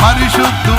పరిశుద్ధు